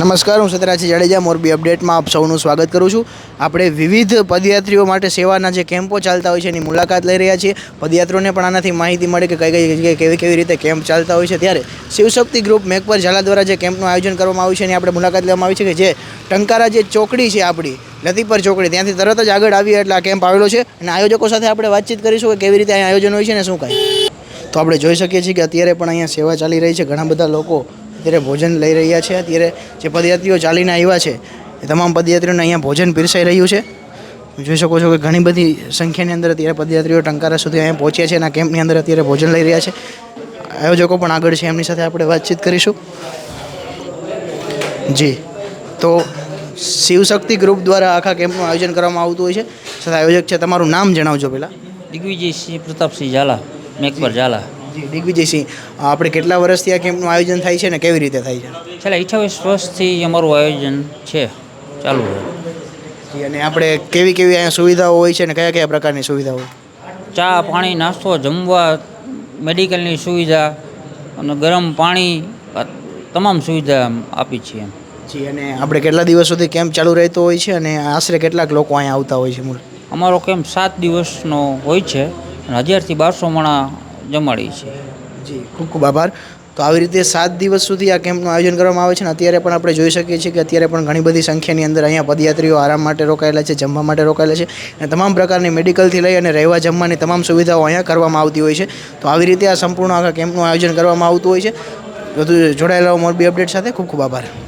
નમસ્કાર, હું સતરાજી જાડેજા, મોરબી અપડેટમાં આપ સૌનું સ્વાગત કરું છું. આપણે વિવિધ પદયાત્રીઓ માટે સેવાના જે કેમ્પો ચાલતા હોય છે, એની મુલાકાત લઈ રહ્યા છીએ. પદયાત્રીઓને પણ આનાથી માહિતી મળે કે કઈ કઈ જગ્યાએ કેવી કેવી રીતે કેમ્પ ચાલતા હોય છે. ત્યારે શિવશક્તિ ગ્રુપ મેકપર ઝાલા દ્વારા જે કેમ્પનું આયોજન કરવામાં આવ્યું છે, એની આપણે મુલાકાત લેવામાં આવી છે કે જે ટંકારા જે ચોકડી છે આપણી, લતીપર ચોકડી, ત્યાંથી તરત જ આગળ આવી એટલે આ કેમ્પ આવેલો છે. અને આયોજકો સાથે આપણે વાતચીત કરીશું કે કેવી રીતે અહીંયા આયોજન હોય છે ને શું કાંઈ. તો આપણે જોઈ શકીએ છીએ કે અત્યારે પણ અહીંયા સેવા ચાલી રહી છે. ઘણા બધા લોકો અત્યારે ભોજન લઈ રહ્યા છે. અત્યારે જે પદયાત્રીઓ ચાલીને આવ્યા છે એ તમામ પદયાત્રીઓને અહીંયા ભોજન પીરસાઈ રહ્યું છે. જોઈ શકો છો કે ઘણી બધી સંખ્યાની અંદર અત્યારે પદયાત્રીઓ ટંકારા સુધી અહીંયા પહોંચ્યા છે અને કેમ્પની અંદર અત્યારે ભોજન લઈ રહ્યા છે. આયોજકો પણ આગળ છે એમની સાથે આપણે વાતચીત કરીશું. જી. તો શિવશક્તિ ગ્રુપ દ્વારા આખા કેમ્પનું આયોજન કરવામાં આવતું હોય છે. સાથે આયોજક છે તમારું નામ જણાવજો પહેલાં. દિગ્વિજયસિંહ પ્રતાપસિંહ ઝાલા મેકબર ઝાલા. જી દિગ્વિજયસિંહ આપણે કેટલા વર્ષથી આ કેમ્પનું આયોજન થાય છે ને કેવી રીતે થાય છે? છેલ્લા અઠ્યાવીસ વર્ષથી અમારું આયોજન છે ચાલુ જી અને આપણે કેવી કેવી અહીંયા સુવિધાઓ હોય છે ને કયા કયા પ્રકારની સુવિધાઓ ચા પાણી નાસ્તો જમવા મેડિકલની સુવિધા અને ગરમ પાણી તમામ સુવિધા આપી છીએ જી અને આપણે કેટલા દિવસ સુધી કેમ્પ ચાલુ રહેતો હોય છે અને આશરે કેટલાક લોકો અહીંયા આવતા હોય છે મૂળ? અમારો કેમ્પ સાત દિવસનો હોય છે અને હજારથી બારસો માણા જમાડી છે. જી, ખૂબ ખૂબ આભાર. તો આવી રીતે સાત દિવસ સુધી આ કેમ્પનું આયોજન કરવામાં આવે છે ને અત્યારે પણ આપણે જોઈ શકીએ છીએ કે અત્યારે પણ ઘણી બધી સંખ્યાની અંદર અહીંયા પદયાત્રીઓ આરામ માટે રોકાયેલા છે, જમવા માટે રોકાયેલા છે અને તમામ પ્રકારની મેડિકલથી લઈ અને રહેવા જમવાની તમામ સુવિધાઓ અહીંયા કરવામાં આવતી હોય છે. તો આવી રીતે આ સંપૂર્ણ આખા કેમ્પનું આયોજન કરવામાં આવતું હોય છે. વધુ જોડાયેલા મોરબી અપડેટ સાથે. ખૂબ ખૂબ આભાર.